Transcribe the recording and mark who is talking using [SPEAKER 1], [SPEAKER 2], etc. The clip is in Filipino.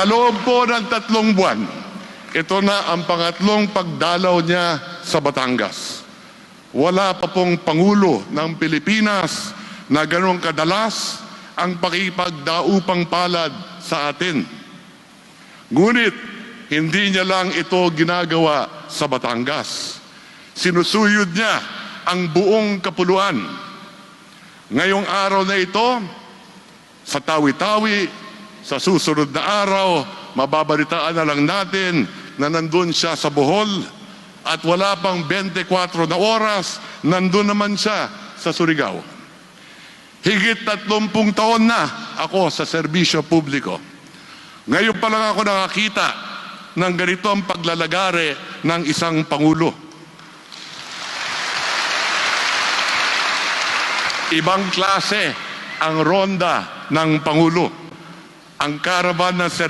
[SPEAKER 1] Sa loob po ng tatlong buwan, ito na ang pangatlong pagdalaw niya sa Batangas. Wala pa pong Pangulo ng Pilipinas na ganong kadalas ang pakipagdaupang palad sa atin. Ngunit, hindi niya lang ito ginagawa sa Batangas. Sinusuyod niya ang buong kapuluan. Ngayong araw na ito, sa tawi-tawi, sa susunod na araw, mababalitaan na lang natin na nandun siya sa Bohol at wala pang 24 na oras, nandun naman siya sa Surigao. Higit 30 taon na ako sa serbisyo publiko. Ngayon pa lang ako nakakita ng ganito ang paglalagare ng isang Pangulo. Ibang klase ang ronda ng Pangulo. Ang karaban ng serbisyo